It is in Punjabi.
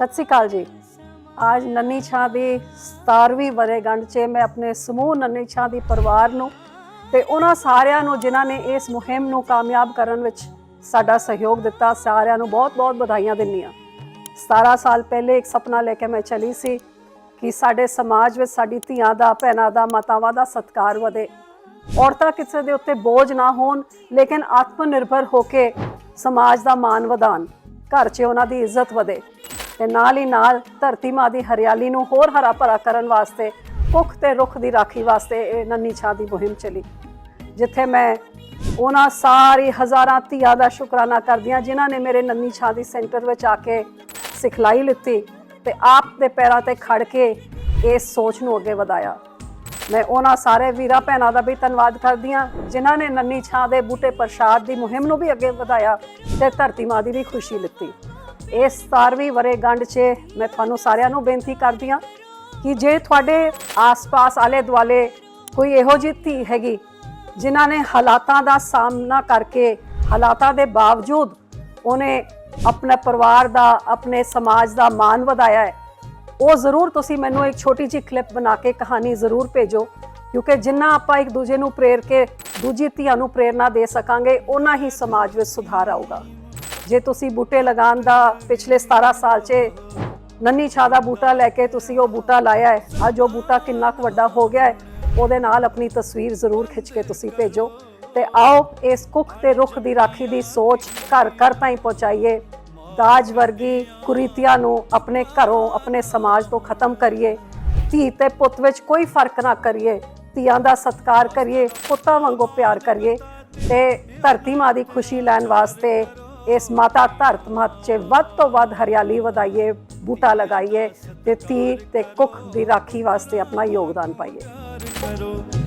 ਸਤਿ ਸ੍ਰੀ ਅਕਾਲ ਜੀ। ਅੱਜ ਨੰਨੀ ਛਾਂ ਦੀ 17ਵੀਂ ਵਰੇਗੰਢ 'ਚ ਮੈਂ ਆਪਣੇ ਸਮੂਹ ਨੰਨੀ ਛਾਂ ਦੀ ਪਰਿਵਾਰ ਨੂੰ ਤੇ ਉਹਨਾਂ ਸਾਰਿਆਂ ਨੂੰ ਜਿਨ੍ਹਾਂ ਨੇ ਇਸ ਮੁਹਿੰਮ ਨੂੰ ਕਾਮਯਾਬ ਕਰਨ ਵਿੱਚ ਸਾਡਾ ਸਹਿਯੋਗ ਦਿੱਤਾ, ਸਾਰਿਆਂ ਨੂੰ ਬਹੁਤ-ਬਹੁਤ ਵਧਾਈਆਂ ਦਿੰਦੀ ਹਾਂ। 17 ਸਾਲ ਪਹਿਲੇ ਇੱਕ ਸੁਪਨਾ ਲੈ ਕੇ ਮੈਂ ਚਲੀ ਸੀ ਕਿ ਸਾਡੇ ਸਮਾਜ ਵਿੱਚ ਸਾਡੀ ਧੀਆਂ ਦਾ, ਭੈਣਾਂ ਦਾ, ਮਾਤਾਵਾਂ ਦਾ ਸਤਿਕਾਰ ਵਧੇ। ਔਰਤਾਂ ਕਿਸੇ ਦੇ ਉੱਤੇ ਬੋਝ ਨਾ ਹੋਣ, ਲੇਕਿਨ ਆਤਮ ਨਿਰਭਰ ਹੋ ਕੇ ਸਮਾਜ ਦਾ ਮਾਣ ਵਧਾਣ ਘਰ 'ਚ ਉਹਨਾਂ ਦੀ ਇੱਜ਼ਤ ਵਧੇ। ਤੇ ਨਾਲ ਹੀ ਨਾਲ ਧਰਤੀ ਮਾਂ ਦੀ ਹਰਿਆਲੀ ਨੂੰ ਹੋਰ ਹਰਾ ਭਰਾ ਕਰਨ ਵਾਸਤੇ ਕੁੱਖ ਤੇ ਰੁੱਖ ਦੀ ਰਾਖੀ ਵਾਸਤੇ ਇਹ ਨੰਨੀ ਛਾਂ ਦੀ ਮੁਹਿੰਮ ਚਲੀ। ਜਿੱਥੇ ਮੈਂ ਉਹਨਾਂ ਸਾਰੀ ਹਜ਼ਾਰਾਂ ਧੀਆਂ ਦਾ ਸ਼ੁਕਰਾਨਾ ਕਰਦੀ ਹਾਂ, ਜਿਨ੍ਹਾਂ ਨੇ ਮੇਰੇ ਨੰਨੀ ਛਾਂ ਦੀ ਸੈਂਟਰ ਵਿੱਚ ਆ ਕੇ ਸਿਖਲਾਈ ਲਿੱਤੀ ਤੇ ਆਪ ਦੇ ਪੈਰਾਂ ਤੇ ਖੜ ਕੇ ਇਸ ਸੋਚ ਨੂੰ ਅੱਗੇ ਵਧਾਇਆ। ਮੈਂ ਉਹਨਾਂ ਸਾਰੇ ਵੀਰਾਂ ਭੈਣਾਂ ਦਾ ਵੀ ਧੰਨਵਾਦ ਕਰਦੀ ਹਾਂ, ਜਿਨ੍ਹਾਂ ਨੇ ਨੰਨੀ ਛਾਂ ਦੇ ਬੂਟੇ ਪ੍ਰਸ਼ਾਦ ਦੀ ਮੁਹਿੰਮ ਨੂੰ ਵੀ ਅੱਗੇ ਵਧਾਇਆ ਤੇ ਧਰਤੀ ਮਾਂ ਦੀ ਵੀ ਖੁਸ਼ੀ ਲਿੱਤੀ। ਇਸ 17ਵੀਂ ਵਰੇਗੰਢ 'ਚ ਮੈਂ ਤੁਹਾਨੂੰ ਸਾਰਿਆਂ ਨੂੰ ਬੇਨਤੀ ਕਰਦੀ ਹਾਂ ਕਿ ਜੇ ਤੁਹਾਡੇ ਆਸ-ਪਾਸ ਆਲੇ ਦੁਆਲੇ ਕੋਈ ਇਹੋ ਜਿਹੀ ਧੀ ਹੈਗੀ, ਜਿਨ੍ਹਾਂ ਨੇ ਹਾਲਾਤਾਂ ਦਾ ਸਾਹਮਣਾ ਕਰਕੇ, ਹਾਲਾਤਾਂ ਦੇ ਬਾਵਜੂਦ ਉਹਨੇ ਆਪਣੇ ਪਰਿਵਾਰ ਦਾ, ਆਪਣੇ ਸਮਾਜ ਦਾ ਮਾਣ ਵਧਾਇਆ ਹੈ, ਉਹ ਜ਼ਰੂਰ ਤੁਸੀਂ ਮੈਨੂੰ ਇੱਕ ਛੋਟੀ ਜਿਹੀ ਕਲਿੱਪ ਬਣਾ ਕੇ ਕਹਾਣੀ ਜ਼ਰੂਰ ਭੇਜੋ, ਕਿਉਂਕਿ ਜਿੰਨਾ ਆਪਾਂ ਇੱਕ ਦੂਜੇ ਨੂੰ ਪ੍ਰੇਰ ਕੇ, ਦੂਜੀ ਧੀਆਂ ਨੂੰ ਪ੍ਰੇਰਨਾ ਦੇ ਸਕਾਂਗੇ ਉਹਨਾਂ ਹੀ ਸਮਾਜ ਵਿੱਚ ਸੁਧਾਰ ਆਊਗਾ। ਜੇ ਤੁਸੀਂ ਬੂਟੇ ਲਗਾਉਣ ਦਾ ਪਿਛਲੇ 17 ਸਾਲ 'ਚ ਨੰਨੀ ਛਾ ਦਾ ਬੂਟਾ ਲੈ ਕੇ ਤੁਸੀਂ ਉਹ ਬੂਟਾ ਲਾਇਆ ਹੈ, ਅੱਜ ਉਹ ਬੂਟਾ ਕਿੰਨਾ ਕੁ ਵੱਡਾ ਹੋ ਗਿਆ ਹੈ, ਉਹਦੇ ਨਾਲ ਆਪਣੀ ਤਸਵੀਰ ਜ਼ਰੂਰ ਖਿੱਚ ਕੇ ਤੁਸੀਂ ਭੇਜੋ। ਤੇ ਆਓ ਇਸ ਕੁੱਖ ਤੇ ਰੁੱਖ ਦੀ ਰਾਖੀ ਦੀ ਸੋਚ ਘਰ ਘਰ ਤਾਈਂ ਪਹੁੰਚਾਈਏ। ਦਾਜ ਵਰਗੀ ਕੁਰੀਤੀਆਂ ਨੂੰ ਆਪਣੇ ਘਰੋਂ, ਆਪਣੇ ਸਮਾਜ ਤੋਂ ਖਤਮ ਕਰੀਏ। ਧੀ ਤੇ ਪੁੱਤ ਵਿੱਚ ਕੋਈ ਫ਼ਰਕ ਨਾ ਕਰੀਏ। ਧੀਆਂ ਦਾ ਸਤਿਕਾਰ ਕਰੀਏ, ਪੁੱਤਾਂ ਵਾਂਗੂ ਪਿਆਰ ਕਰੀਏ ਤੇ ਧਰਤੀ ਮਾਂ ਦੀ ਖੁਸ਼ੀ ਲੈਣ ਵਾਸਤੇ ਇਸ ਮਾਤਾ ਧਰਤ ਮਾਤ 'ਚ ਵੱਧ ਤੋਂ ਵੱਧ ਹਰਿਆਲੀ ਵਧਾਈਏ, ਬੂਟਾ ਲਗਾਈਏ ਤੇ ਧੀ ਤੇ ਕੁੱਖ ਦੀ ਰਾਖੀ ਵਾਸਤੇ ਆਪਣਾ ਯੋਗਦਾਨ ਪਾਈਏ।